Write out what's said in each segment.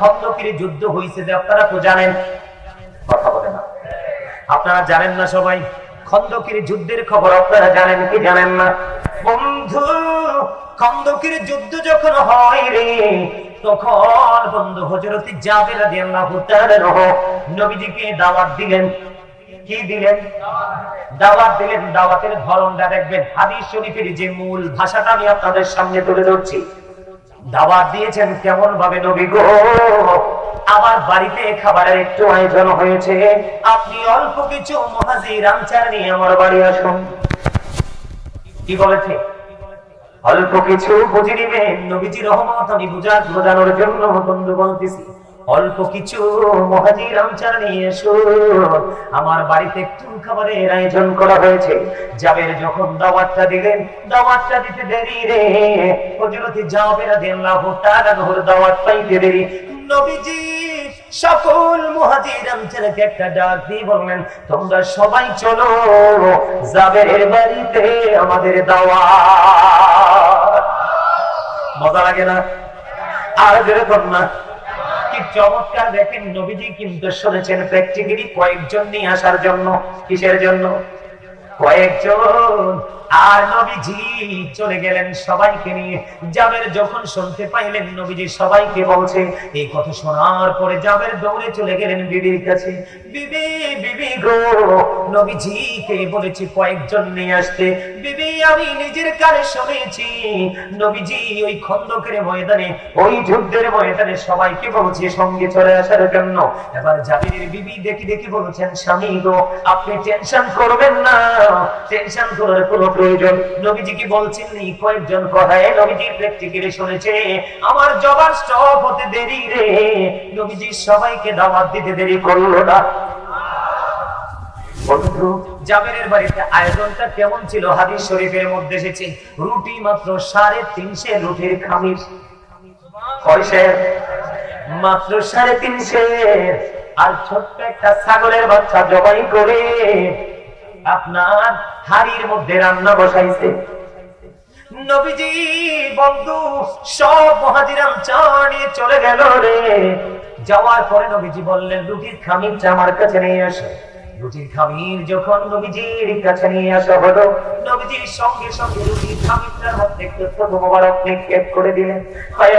খন্দকের যুদ্ধ হয়েছে যে আপনারা তো জানেন, কথা বলে না। আপনারা জানেন না সবাই, খন্দকের যুদ্ধের খবর আপনারা জানেন কি জানেন না? বন্ধু, খন্দকের যুদ্ধ যখন হয় রে, তখন বন্ধু হজরতি জাবের রাদিয়াল্লাহু তাআলা নবীজিকে দাওয়াত দিলেন। কি দিলেন? দাওয়াত দিলেন, দাওয়াতের ধরনটা দেখবেন। হাদিস শরীফের যে মূল ভাষাটা আমি আপনাদের সামনে তুলে ধরছি। দাওয়াত দিয়েছেন কেমন ভাবে নবী গো? আমার বাড়িতে খাবারের একটু আয়োজন হয়েছে। আপনি অল্প কিছু মহাজির আমচার নিয়ে আমার বাড়ি আসুন। কি বলেছে? অল্প কিছু বুঝে নিবেন নবীজি রহমত, আমি বুঝা বোঝানোর জন্য বন্ধু বলতেছি। অল্প কিছু মহাজির আমচার নিয়ে আমার বাড়িতে একটু খাবারের আয়োজন করা হয়েছে। জাবের যখন দাওয়াতটা দিলেন, দাওয়াতটা দিতে দেরি রে। হযরত জাবের রাদিয়াল্লাহু তাআলা নহর দাওয়াত পাইতে দেরি। নবীজি, সকল মুহাজির আমচারকে একটা ডাক দিয়ে বললেন, তোমরা সবাই চলো জাবের বাড়িতে আমাদের দাওয়াত। মজা লাগে না? আর যেরকম না। চমৎকার দেখেন নবীজি কিন্তু শুনেছেন প্র্যাকটিক্যালি কয়েকজন নিয়ে আসার জন্য। কিসের জন্য? কয়েকজন। আর নবীজি চলে গেলেন সবাইকে নিয়ে। জাবের যখন শুনতে পাইলেন, নবীজি সবাইকে বলছে, এই কথা শোনার পরে জাবের দৌড়ে চলে গেলেন বিবির কাছে। বিবি বিবি গো, নবীজিকে বলেছি কয়েকজন নিয়ে আসতে। বিবি, আমি নিজের কানে শুনেছি। নবীজি ওই খন্দকের ময়দানে, ওই যুদ্ধের ময়দানে সবাইকে বলছে, সঙ্গে চলে আসার জন্য। এবার জাবিরের বিবি দেখি দেখি বলছেন, স্বামী গো, আপনি টেনশন করবেন না। টেনশন করার কোনো প্রয়োজন। নবীজি কি বলছেন কয়েকজন কথায় নবীজি প্র্যাকটিক্যালি শুনেছে, আমার জবার স্টপ হতে দেরি রে। নবীজি সবাইকে দাওয়াত দিতে দেরি করল না। জাবেরের বাড়িতে আয়োজনটা কেমন ছিল? হাদিস শরীফের মধ্যে এসেছে, রুটি মাত্র সাড়ে তিনশে রুটির খামির। মাত্র সাড়ে তিনশে। আর ছোট্ট একটা ছাগলের বাচ্চা জবাই করে আপনার হাড়ির মধ্যে রান্না বসাইছে। নবীজি, বন্ধু, সব মহাজিরাম চানিয়ে চলে গেল রে। যাওয়ার পরে নবীজি বললেন, রুটির খামিরটা আমার কাছে নিয়ে আসো। রুটির খামির যখন নবীজির কাছে নিয়ে আসা হলো নবীজির সঙ্গে সঙ্গে রুটির খামিরটার মধ্যে একটু ছোট মোবারক নিক্ষেপ করে দিলেন।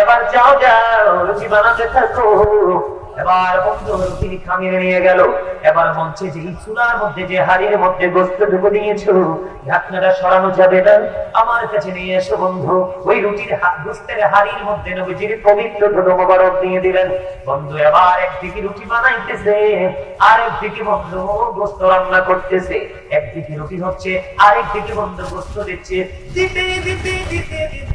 এবার যাও যাও, রুটি বানাতে থাকো। এবার বন্ধু রুটির খামিরে নিয়ে গেল। এবার মঞ্চে যে চুলার মধ্যে, যে হাড়ির মধ্যে গোস্ত ঢুকে দিয়েছ ঢাকনাটা সরানো যাবে না। আমার কাছে নিয়ে এসো বন্ধু। ওই রুটির গোস্তের হাড়ির মধ্যে নবীজির পবিত্র ছোট মোবারক দিয়ে দিলেন। বন্ধু, এবার একদিকে রুটি বানাইতেছে আর একদিকে বন্ধু গোস্ত রান্না করতেছে। একদিকে রুটি হচ্ছে, আরেকদিকে বন্ধু গোস্ত দিচ্ছে। দিতে দিতে দিতে দিতে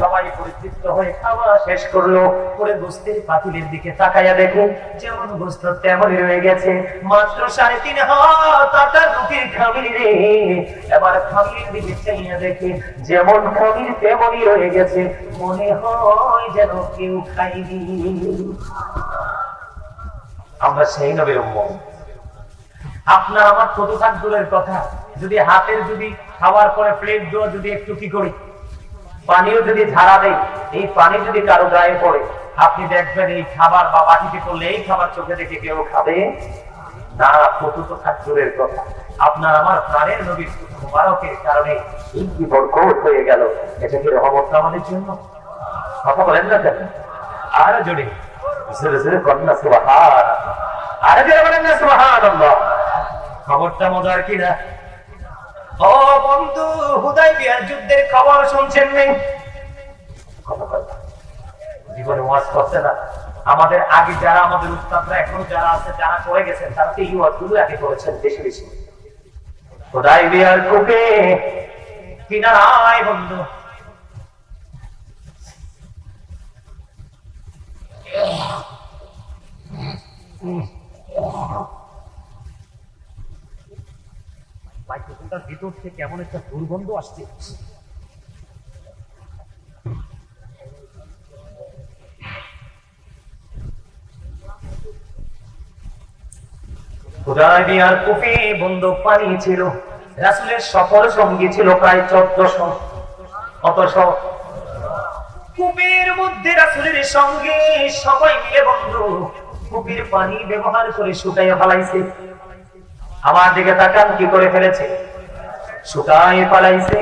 সবাই পরিতৃপ্ত হয়ে খাওয়া শেষ করল। করে গোস্তের পাতিলের দিকে তাকাইয়া দেখে, যেমন গোস্ত তেমনই রয়ে গেছে। মাত্র সাড়ে তিন হাত রুটির খামির রে। এবার খামির দিকে চাইয়া দেখে, যেমন খামির তেমনই রয়ে গেছে। মনে হয় যেন কেউ খাইনি আমরা সেই নবীর আপনার আমার কত দূরের কথা, যদি হাতের যদি খাওয়ার পরে প্লেট দেওয়া যদি একটু কি করি? পানিও যদি ঝাড়া দেয় এই পানি যদি কারও গায়ে পড়ে, আপনি দেখবেন এই খাবার বা বাটিতে করলে এই খাবার চোখে দেখে কেউ খাবে না। কথা। আপনার আমার প্রাণের নবীর কারণে বরকত হয়ে গেল, এটা কি রহমত আমাদের জন্য? কথা বলেন না কেন? আর জোরে জোরে জোরে কন্যা সুবহান আরে জোরে বলেন না, সুবহানাল্লাহ। খবরটা মজার কিনা? বন্ধু, হুদাই বিয়ার যুদ্ধের খবর শুনছেন নেই। জীবনে ওয়াজ করছে না। আমাদের আগে যারা, আমাদের উস্তাদরা, এখন যারা আছে, যারা করে গেছেন, তারা তো এই ওয়াজগুলো আগে করেছেন, বেশি বেশি। হুদাই বিয়ার কুকে কিনারায় বন্ধু? তার ভিতর থেকে কেমন একটা দুর্গন্ধ আসছে। হুদায়বিয়ার পানি ছিল, রাসুলের সফর সঙ্গী ছিল প্রায় মধ্যে রাসুলের সঙ্গে সবাই মিলে বন্ধু, কূপের পানি ব্যবহার করে শুকাইয়া ফেলাইছে। আমার দিকে তাকান কি করে ফেলেছে? শুকাই পালাইছে।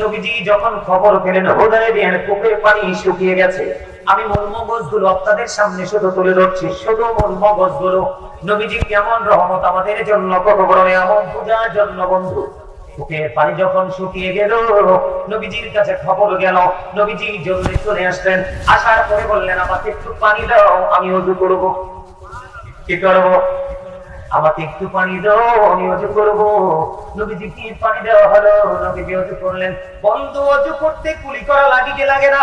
নবীজি যখন খবর পেলেন হোদায় বিয়ার কূপের পানি শুকিয়ে গেছে। আমি মূল মগজগুলো আপনাদের সামনে শুধু তুলে ধরছি, শুধু মূল মগজগুলো নবীজি কেমন রহমত আমাদের জন্য, কত বড় এমন পূজার জন্য বন্ধু। কূপের পানি যখন শুকিয়ে গেল, নবীজির কাছে খবর গেল। নবীজি জলদি চলে আসলেন, আসার পরে বললেন, আমাকে একটু পানি দাও, আমি অজু করব। কি করব? আমাকে একটু পানি দাও, আমি অজু করব। নবীজি কি পানি দেওয়া হলো? নবীজি অজু করলেন। বন্ধু, অজু করতে কুলি করা লাগে কি লাগে না?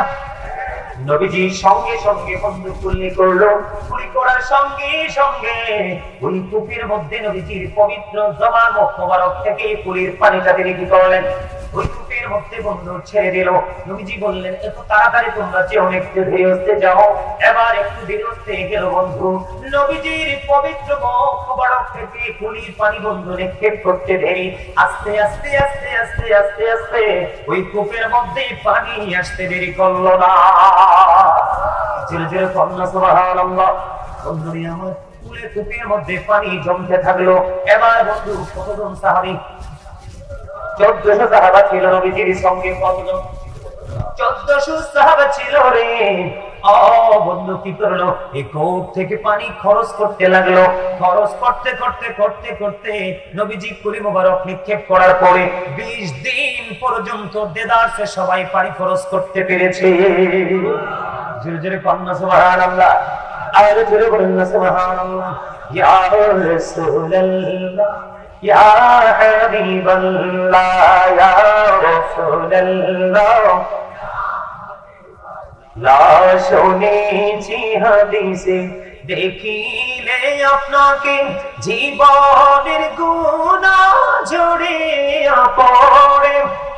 নবীজি সঙ্গে সঙ্গে বন্ধু কুলি করল। কুলি করার সঙ্গে সঙ্গে ওই কূপের মধ্যে নবীজির পবিত্র জবান ও মোবারক থেকে কুলির পানিটা তিনি কি করলেন। ওই কূপের মধ্যে বন্ধু ছেড়ে দিল। নবীজি বললেন, এত তাড়াতাড়ি তোমরা যে অনেক ধীরে যাও। এবার একটু ধীরে গেল বন্ধু। নবীজির পবিত্র মুখ মোবারক থেকে কুলির পানি বন্ধু নিক্ষেপ করতে দেরি। আস্তে আস্তে আস্তে আস্তে আস্তে আস্তে ওই কূপের মধ্যে পানি আসতে দেরি করল না। ধীরে ধীরে কন্যা সুবহানাল্লাহ। বন্ধুরি আমার কুলে কূপের মধ্যে পানি জমতে থাকল। এবার বন্ধু কতজন সাহাবী চোদ্দশো সাহাবা ছিল নবীজির সঙ্গে। চোদ্দশো সাহাবা ছিল রে। বন্ধু, কি করল? এই কোপ থেকে পানি খরচ করতে লাগল। খরচ করতে করতে করতে করতে নবীজি কুলি মোবারক নিক্ষেপ করার পরে বিশ দিন পর্যন্ত দেদারসে সবাই পানি খরচ করতে পেরেছে। জোরে জোরে কন্যা সুবহান আল্লাহ আর জোরে বলেন সুবহান আল্লাহ ইয়া রাসূলুল্লাহ। ইয়া হাবিবাল্লাহ ইয়া রাসূলুল্লাহ লা শুনেছি হাদিসে, দেখিলে আপনাকে জীবনের গুণা জড়িয়া পড়ে।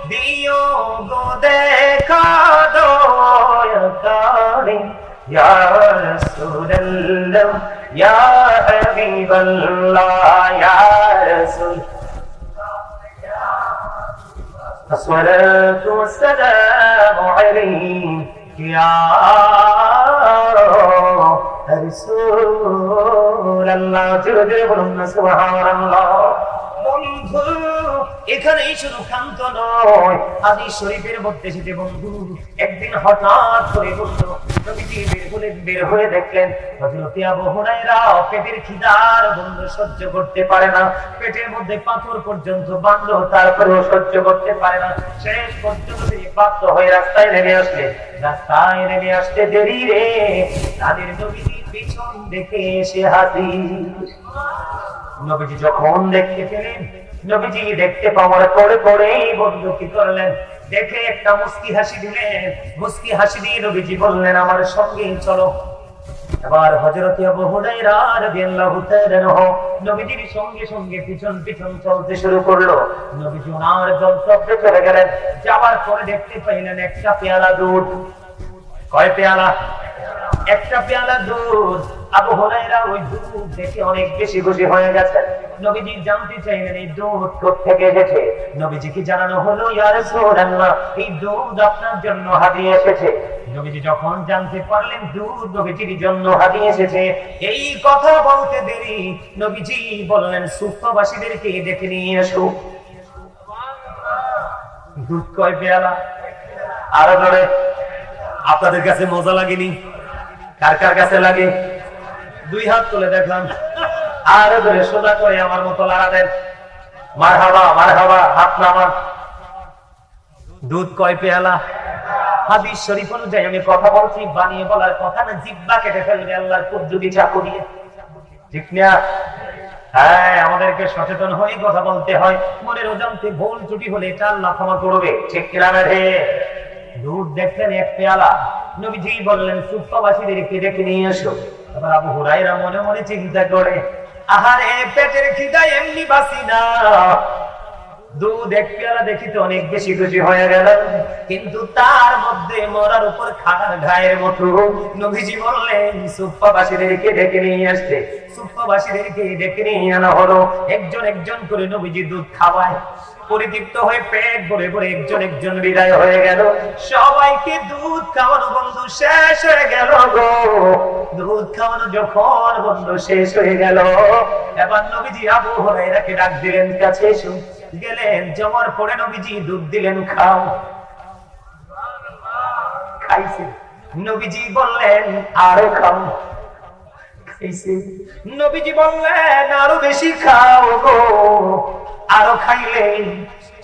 দিও গো দেখা দয়াকারে ইয়া রাসূলুল্লাহ, ইয়া হাবিবাল্লাহ, ইয়া الصلاة والسلام عليك يا رسول الله. ترجع سبحان الله. বন্ধু, এখানেই শুধু ক্ষান্ত নয়। আদি শরীফের মধ্যে সেটি বন্ধু, একদিন হঠাৎ করে বলল নবীজি বের বের হয়ে দেখলেন, হযরত আবু হুরায়রা পেটের খিদার বন্ধু সহ্য করতে পারে না। পেটের মধ্যে পাথর পর্যন্ত বাঁধলো, তারপরেও সহ্য করতে পারে না। শেষ পর্যন্ত তিনি বাধ্য হয়ে রাস্তায় নেমে আসলে রাস্তায় নেমে আসতে দেরি রে। তাদের নবীজি পিছন দেখে এসে হাজির। নবীজি যখন দেখতে পেলেন নবীজি দেখতে পাওয়ার পরে পরেই বন্ধু কি করলেন? দেখে একটা মুস্কি হাসি দিলেন। মুস্কি হাসি দিয়ে নবীজি বললেন, আমার সঙ্গে চলো। এবার আবু রাদিয়াল্লাহু তাআলা নবীজির সঙ্গে সঙ্গে পিছন পিছন চলতে শুরু করল। নবীজি ওনার গন্তব্যে চলে গেলেন। যাওয়ার পরে দেখতে পাইলেন একটা পেয়ালা দুধ। কয় পেয়ালা? একটা পেয়ালা দুধ। আবু হুরায়রা ওই দুধ দেখে অনেক বেশি খুশি হয়ে গেছেন। নবীজি জানতে চাইলেন, এই দুধ থেকে এসেছে? নবীজিকে জানানো হলো, ইয়া রাসূলুল্লাহ, এই দুধ আপনার জন্য হাদিয়ে এসেছে। নবীজি যখন জানতে পারলেন দুধ নবীজির জন্য হাদিয়ে এসেছে, এই কথা বলতে দেরি। নবীজি বললেন সুফবাসীদেরকে ডেকে নিয়ে এসো। দুধ কয় পেয়ালা? আরও ধরে আপনাদের কাছে মজা লাগেনি? কার কার কাছে লাগে? দুই হাত তুলে দেখলাম। আরও ধরে সোজা করে আমার মতো লাড়া দেন। মার হাবা মার হাবা হাত নামা দুধ কয় পেয়ালা? হাদিস শরীফ অনুযায়ী আমি কথা বলছি, বানিয়ে বলার কথা না, জিব্বা কেটে ফেলবে আল্লাহর যদি চাকু দিয়ে। ঠিক না? হ্যাঁ আমাদেরকে সচেতন হয়ে কথা বলতে হয়। মনের অজান্তে ভুল ত্রুটি হলে এটা আল্লাহ ক্ষমা করবে। ঠিক কিনা রে? দুধ দেখলেন এক পেয়ালা। নবীজি বললেন সুফাবাসীদেরকে ডেকে নিয়ে এসো। এবার আবু হুরাইরা মনে মনে চিন্তা করে, আহারে, পেটের খিদা এমনি বাসি না। দুধ এক পেয়ালা দেখিতে অনেক বেশি খুশি হয়ে গেল। কিন্তু তার মধ্যে মরার উপর খাড়ার ঘায়ের মতো। নবীজি বললেন সুপ্পাবাসীদেরকে ডেকে নিয়ে আসতে। সুপ্পাবাসীদেরকে ডেকে নিয়ে আনা হলো। একজন একজন করে নবীজি দুধ খাওয়ায়। পরিতৃপ্ত হয়ে পেট ভরে ভরে একজন একজন বিদায় হয়ে গেল। সবাইকে দুধ খাওয়ানো বন্ধু শেষ হয়ে গেল গো। দুধ খাওয়ানো যখন বন্ধু শেষ হয়ে গেল, এবার নবীজি আবু হরাইরাকে ডাক দিলেন, কাছে এসো। গেলেন, জমার পরে নবীজি দুধ দিলেন, খাও। খাইছে। নবীজি বললেন, আরও খাও। নবীজি বললেন, আরও বেশি খাও গো। আরও খাইলে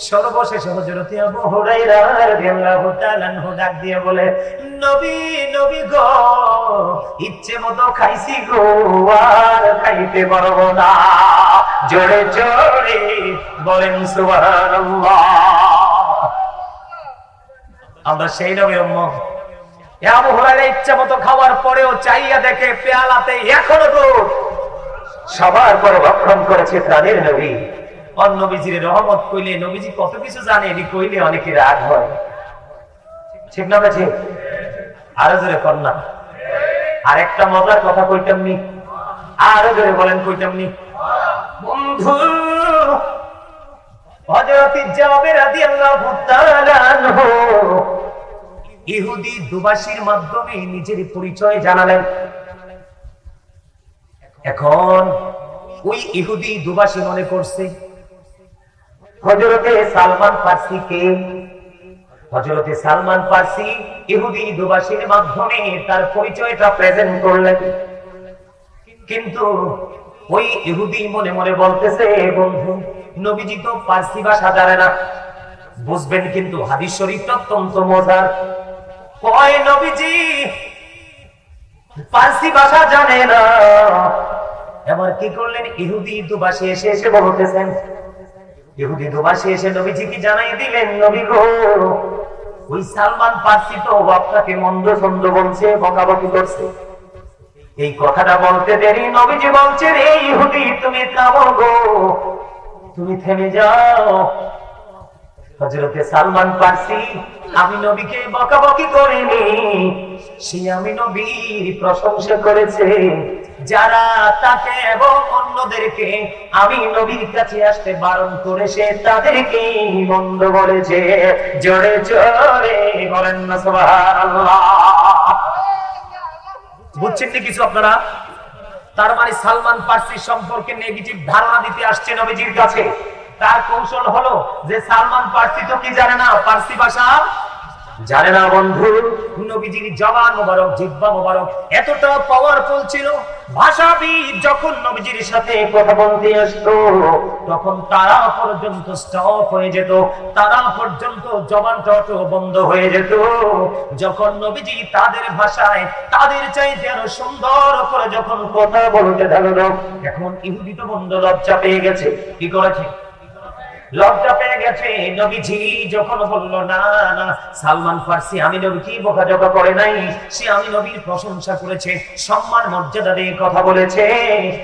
সর্বশেষ হজরতে দিয়ে বলে, নবী নবী গো, ইচ্ছে মতো খাইছি গো, আর খাইতে পারব না। জোরে জোরে বলেন আমরা সেই নবীর উম্মত। এ আবু ইচ্ছা মতো খাওয়ার পরেও চাইয়া দেখে পেয়ালাতে এখনও দুধ। সবার পর ভক্ষণ করেছে তাদের নবী। অন রহমত কইলে নবীজি কত কিছু জানে, এটি কইলে অনেকে রাগ হয়। ঠিক না বেছে আরও জোরে কন্যা আর একটা মজার কথা কইতাম নি। আরও জোরে বলেন কইতাম নি। বন্ধু ইহুদি দুবাসীর মাধ্যমে নিজের পরিচয় জানালেন। এখন ওই ইহুদি দুবাসী মনে করছে হজরতে সালমান ফার্সি কে? হজরতে সালমান ফার্সি ইহুদি দুবাসীর মাধ্যমে তার পরিচয়টা প্রেজেন্ট করলেন। কিন্তু ওই ইহুদি মনে মনে বলতেছে, বন্ধু, নবীজি তো ফার্সি ভাষা জানে না। বুঝবেন কিন্তু হাদিস শরীফটা অত্যন্ত মজার। কয় নবীজি, ফার্সি ভাষা জানে না। এবার কি করলেন? ইহুদি দুবাসী এসে এসে বলতেছেন ইহুদি দুবাসী এসে নবীজি কি জানাই দিলেন, নবী গো, ওই সালমান পার্সি তো আপনাকে মন্দ সন্দ বলছে, বকাবকি করছে। এই কথাটা বলতে দেরি, নবীজি বলছেন, এই ইহুদি, তুমি থামো গো, তুমি থেমে যাও। হজরতে সালমান পারসি আমি নবীকে বকাবকি করিনি। সে আমি নবীর প্রশংসা করেছে। যারা তাকে এবং অন্যদেরকে আমি নবীর কাছে আসতে বারণ করেছে, তাদেরকে মন্দ বলেছে। জোরে জোরে বলেন না বুঝছেন না কিছু আপনারা? তার মানে সালমান পার্সি সম্পর্কে নেগেটিভ ধারণা দিতে আসছে নবীজির কাছে। তার কৌশল হলো যে সালমান পার্সি তো কি জানে না? পার্সি ভাষা জানে না বন্ধু। নবীজির জবান মোবারক জিব্বা মোবারক এতটা পাওয়ারফুল ছিল। ভাষাবিদ যখন নবীজির সাথে কথা বলতে আসতো, তখন তারা পর্যন্ত স্টপ হয়ে যেত। তারা পর্যন্ত জবানটা অটো বন্ধ হয়ে যেত। যখন নবীজি তাদের ভাষায় তাদের চাইতে আরও সুন্দর করে যখন কথা বলতে থাকল এখন ইহুদি তো বন্ধ লজ্জা পেয়ে গেছে। কি করেছে? লজ্জা পেয়ে গেছে। নবীজি যখন বলল, না না, সালমান ফার্সি, আমি নবীকে বোকাজোকা করে নাই? সে আমি নবীর প্রশংসা করেছে, সম্মান, মর্যাদা দিয়ে কথা বলেছে।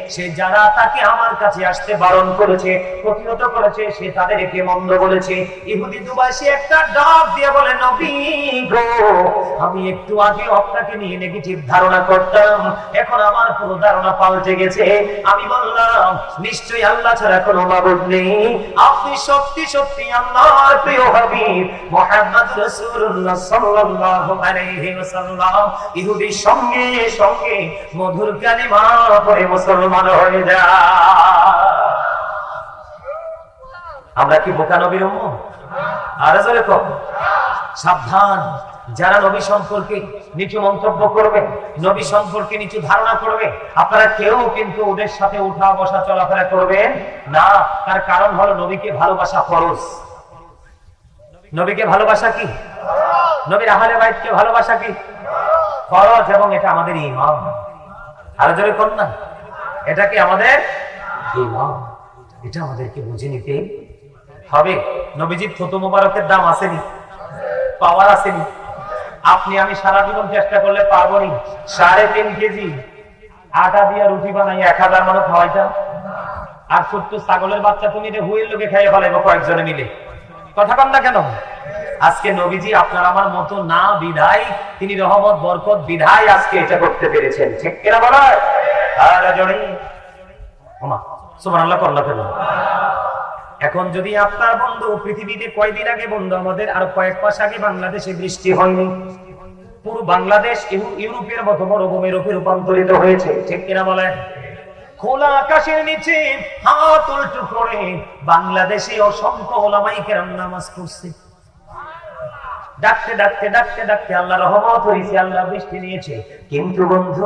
সে যারা তাকে আমার কাছে আসতে বারণ করেছে, প্রতিহত করেছে, সে তাদেরকে মন্দ বলেছে। ইহুদি দুবাসী একটা ডাক দিয়ে বলে, নবী গো, আমি একটু আগে আপনাকে নিয়ে নেগেটিভ ধারণা করতাম। এখন আমার পুরো ধারণা পাল্টে গেছে। আমি বললাম, নিশ্চয়ই আল্লাহ ছাড়া কোনো মাবুদ নেই। আপনি সত্যি সত্যি আল্লাহর প্রিয় সাল্লাল্লাহু আলাইহি ওয়াসাল্লাম ইহুদি সঙ্গে সঙ্গে মধুর কালিমা পড়ে মুসলমান হয়ে যায়। আমরা কি বোকা নবীর উম্মত? আর জোরে সাবধান। যারা নবী সম্পর্কে নিচু মন্তব্য করবে, নবী সম্পর্কে নিচু ধারণা করবে, আপনারা কেউ কিন্তু ওদের সাথে উঠা বসা চলাফেরা করবেন না। তার কারণ হলো নবীকে ভালোবাসা ফরজ। নবীকে ভালোবাসা কি? নবীর আহলে বাইতকে ভালোবাসা কি? ফরজ এবং এটা আমাদের ইমাম আরও জোরে কোন না? এটা কি আমাদের ইমাম এটা আমাদেরকে বুঝে নিতে হবে। নবীজির ফটো মোবারকের দাম আসেনি, পাওয়ার আসেনি। আপনি আমি সারা জীবন চেষ্টা করলে পারব নি। সাড়ে তিন কেজি আটা দিয়ে রুটি বানাই, এক হাজার মানুষ খাওয়াইতাম আর ছোট্ট ছাগলের বাচ্চা তুমি হুইল লোকে খাইয়ে ফেলাইবো কয়েকজনে মিলে। কথা কন না কেন? আজকে নবীজি আপনার আমার মতো না বিধায় তিনি রহমত, বরকত বিধায় আজকে এটা করতে পেরেছেন। ঠিক কিনা বলা? হয়? আর জড়ে ওমা, সুবহানাল্লাহ করলা কেন এখন যদি আপনার বন্ধু পৃথিবীতে কয়দিন আগে বন্ধু, আমাদের আর কয়েক মাস আগে বাংলাদেশে বৃষ্টি হয়নি। পুরো বাংলাদেশ ইউ- ইউরোপের মতো মরুভূমি রূপে রূপান্তরিত হয়েছে। ঠিক কিনা বলে খোলা আকাশের নিচে হাত উল্টো করে বাংলাদেশে অসংখ্য ওলামাই কেরাম নামাজ পড়ছে। ডাকতে ডাকতে ডাকতে ডাকতে আল্লাহ রহমত হয়েছে, আল্লাহ বৃষ্টি নিয়েছে। কিন্তু বন্ধু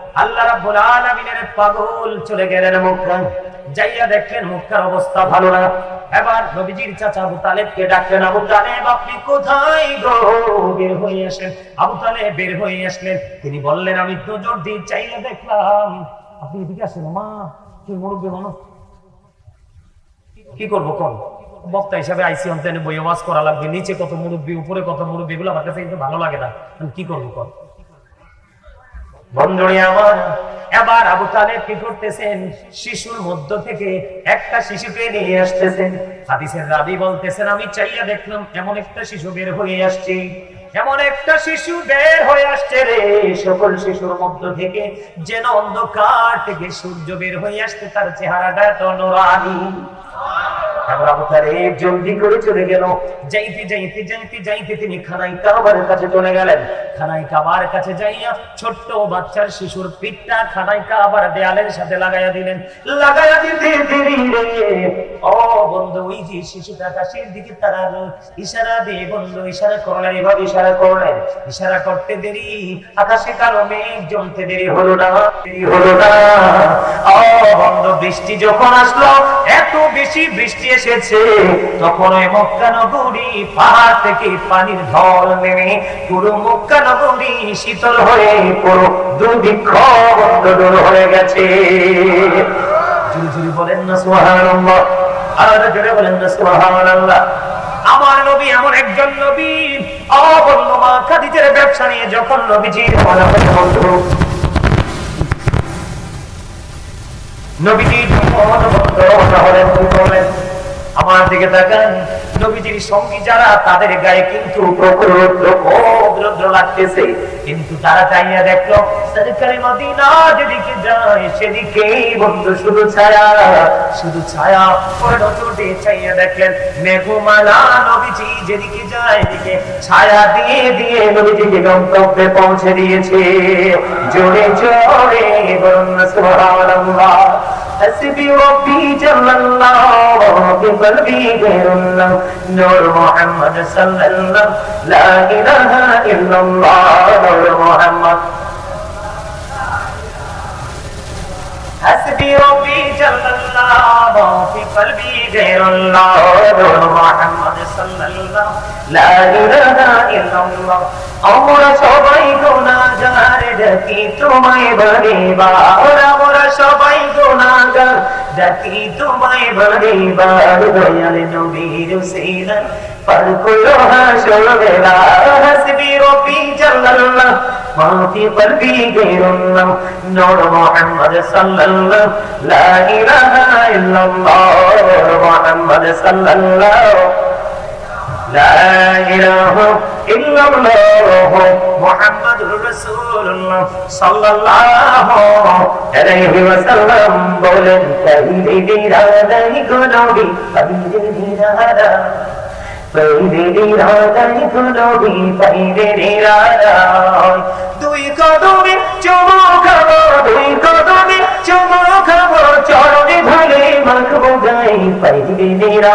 আল্লাহ রাব্বুল আলামিনের পাগল চলে গেলেন মক্কায়। যাইয়া দেখলেন মক্কার অবস্থা ভালো না। এবার নবীজির চাচা আবু তালেবকে ডাকলেন, আবু তালেব, আপনি কোথায় গো? বের হয়ে আসেন আবু তালেব বের হয়ে আসলেন। তিনি বললেন, আমি তো জোর দিয়ে চাইলে দেখলাম। আপনি এদিকে আসেন, মা কি মুরব্বী মানুষ। কি করব কোন? বক্তা হিসাবে আইসি অন্তেনে বই ওয়াজ করা লাগবে। নিচে কত মুরব্বী, উপরে কত মুরব্বী, এগুলো আমার কাছে কিন্তু ভালো লাগে না। আমি কি করব কোন? বন্ধুরি আমার, এবার আবু তালেব কি করতেছেন? শিশুর মধ্য থেকে একটা শিশুকে নিয়ে আসতেছেন। হাদিসের রাবি বলতেছেন, আমি চাইয়া দেখলাম এমন একটা শিশু বের হয়ে আসছে। এমন একটা শিশু বের হয়ে আসছে রে। সকল শিশুর মধ্য থেকে যেন অন্ধকার থেকে সূর্য বের হয়ে আসছে, তার চেহারাটা এত নোরানি। ইশারা দিয়ে বন্ধু করলেন, এভাবে ইশারা করলেন। ইশারা করতে দেরি, আকাশে কালো মেঘ জমতে দেরি হলো না, দেরি হলো না। ও বৃষ্টি যখন আসলো, এত বেশি বৃষ্টি এসেছে, তখন ওই মক্কা পাহাড় থেকে পানির ঢল নেমে পুরো মক্কা শীতল হয়ে পুরো দুর্ভিক্ষ দূর হয়ে গেছে। জুরি জুরি বলেন না, সুবহানাল্লাহ। আর জোরে বলেন না, সুবহানাল্লাহ। আমার নবী এমন একজন নবী অবন্য মা খাদিজের ব্যবসা নিয়ে যখন নবীজির হয় বন্ধু নবীজি আমার দিকে তাকান, নবীজির সঙ্গী যারা, তাদের গায়ে কিন্তু রৌদ্র লাগতেছে। কিন্তু তারা চাইয়া দেখল সরকারি মদিনা যেদিকে যায় সেদিকেই বন্ধু শুধু ছায়া শুধু ছায়া পরে নজরে চাইয়া দেখলেন মেঘমালা নবীজি যেদিকে যায় এদিকে ছায়া দিয়ে দিয়ে নবীজিকে গন্তব্যে পৌঁছে দিয়েছে জোরে জোরে বলুন না সুবহানাল্লাহ حسبي ربي جل الله بقلبي غير الله نور محمد صلى الله لا إله إلا الله نور محمد حسبي ربي جل الله في قلبي غير الله نور محمد صلى الله لا إله إلا الله আমরা সবাই গুনাহগার ডাকি তোমায় বারে বার আমরা সবাই গুনাহগার ডাকি তোমায় বারে বার দয়াল নবীর উসিলা পার করো হাসর বেলা, হাসবি রবি জাল্লাল্লাহ মা ফি কলবি গায়রুল্লাহ নূর মুহাম্মদ সাল্লাল্লাহ, লা ইলাহা ইল্লাল্লাহ মুহাম্মদ সাল্লাল্লাহ। لا إله إلا الله محمد رسول الله صلى الله عليه وسلم বলেন কহিলে দিরাদাই গুনবি কহিলে দিরাদা কহিলে দিরাদাই গুনবি কহিলে দিরাদাই দুই কদমে চুমু খাবো দুই কদমে চুমু খাবো চরণে ধরে মাখবো গাই কহিলে দিরা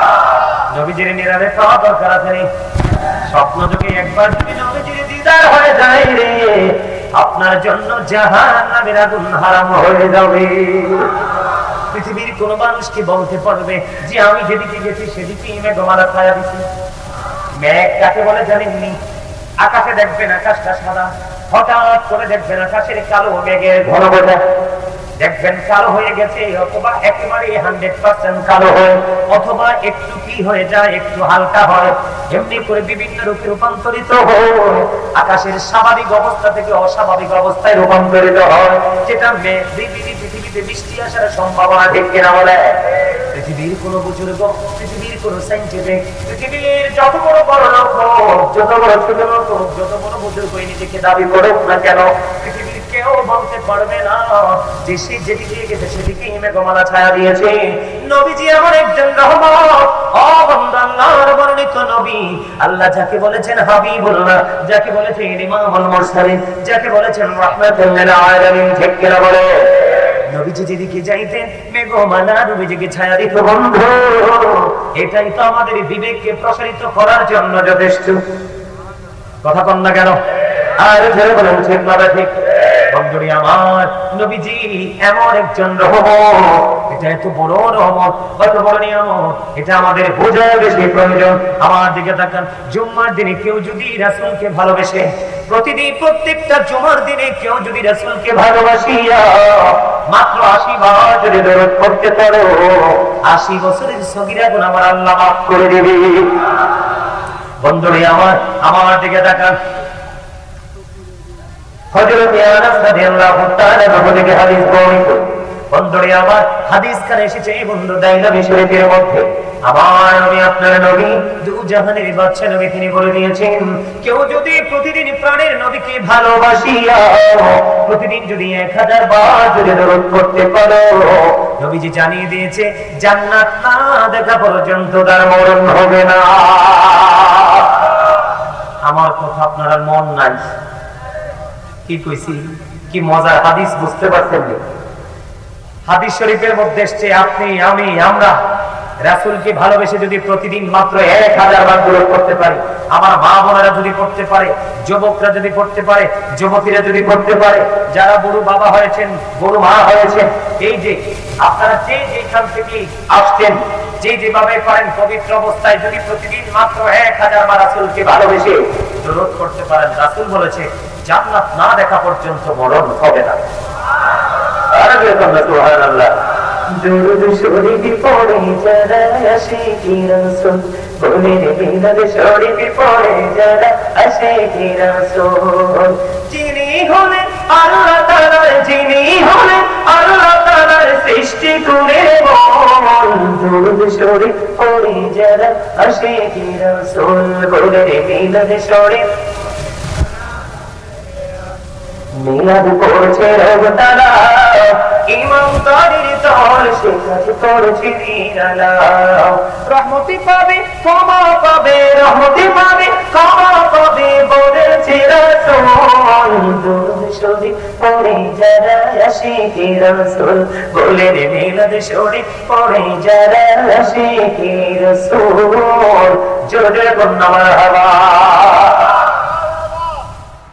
নবীজির নিরারে খাওয়া দরকার আছে স্বপ্ন যুগে একবার যদি নবীজির দিদার হয়ে যায় রে, আপনার জন্য আগুন হারাম হয়ে যাবে। পৃথিবীর কোন মানুষ কি বলতে পারবে যে আমি যেদিকে গেছি সেদিকে মেঘমালা ছায়া দিছি? মেঘ কাকে বলে জানেননি? আকাশে দেখবেন আকাশটা সাদা। হঠাৎ করে দেখবেন আকাশের কালো মেঘের ঘন ঘটা দেখবেন কালো হয়ে গেছে, অথবা একেবারে হান্ড্রেড পার্সেন্ট কালো হয়, অথবা একটু কি হয়ে যায়, একটু হালকা হয়, এমনি করে বিভিন্ন রূপে রূপান্তরিত হয়। আকাশের স্বাভাবিক অবস্থা থেকে অস্বাভাবিক অবস্থায় রূপান্তরিত হয়, যেটা পৃথিবী পৃথিবীতে বৃষ্টি আসার সম্ভাবনা ঠিক কিনা বলে? পৃথিবীর কোন বুজুর্গ, পৃথিবীর কোন সাইন্টিফিক পৃথিবীর যত বড় বড় লোক যত বড় ছোট লোক যত বড় বুজুর্গ নিজেকে দাবি করুক না কেন, পৃথিবীর কেউ বলতে পারবে না। যে সে যেদিকে গেছে সেদিকে মেঘমালা ছায়া দিয়েছে। নবীজি আমার একজন রহমত। এটাই তো আমাদের বিবেককে প্রসারিত করার জন্য যথেষ্ট। কথা কন না কেন? আর বলেন, ঠিক না ঠিক? বন্ধুরি আমার। নবীজি এমন একজন রহমত। এটা এত বড় রহমত। কত বড় নিয়ামত এটা আমাদের বোঝা বেশি প্রয়োজন। আমার দিকে তাকান। জুম্মার দিনে কেউ যদি রাসূলকে ভালোবেসে, প্রতিদিন প্রত্যেকটা জুমার দিনে কেউ যদি রাসূলকে ভালোবাসিয়া মাত্র আশি বার যদি দরদ করতে পারো, আশি বছরের সগিরা গুণ আমার আল্লাহ মাফ করে দেবে। বন্ধুরে আমার আমার দিকে তাকান। প্রতিদিন প্রাণের নবীকে ভালোবাসিয়া, প্রতিদিন যদি এক হাজার বার করতে পারো। নবীজি জানিয়ে দিয়েছে, জান্নাত না দেখা পর্যন্ত তার মরণ হবে না। আমার কথা আপনার মন নাই। কি কইছি কি মজার হাদিস বুঝতে পারছেন নি? হাদিস শরীফের মধ্যে এসছে, আপনি, আমি, আমরা রাসূলকে ভালোবেসে যদি প্রতিদিন মাত্র এক হাজার বার দূর করতে পারি, আমার মা বোনেরা যদি করতে পারে, যুবকরা যদি করতে পারে, যুবতীরা যদি করতে পারে, যারা বুড়ো বাবা হয়েছেন, বুড়ো মা হয়েছেন, এই যে আপনারা যে যেখান থেকে আসছেন, যে যেভাবে পারেন পবিত্র অবস্থায় যদি প্রতিদিন মাত্র এক হাজার বার রাসূলকে ভালোবেসে দূরত করতে পারেন, রাসূল বলেছে জান্নাত না দেখা পর্যন্ত মরণ হবে না। সৃষ্টি করে বল পড়ে যারা আসে কি রাসূল, বলে রে বিনাদ শরীফ। মিলাদ করছে রবতারা ইমানদারির দল সে কাজ করছে নিরালা। রহমতি পাবে, ক্ষমা পাবে, রহমতি পাবে, ক্ষমা পাবে বলেছে রাসূল দুরুদ শরীফ পড়ে যারা আসে কি রাসূল বলে রে মিলাদ শরীফ পড়ে যারা আসে কি রাসূল জোরে বন্যা মারহাবা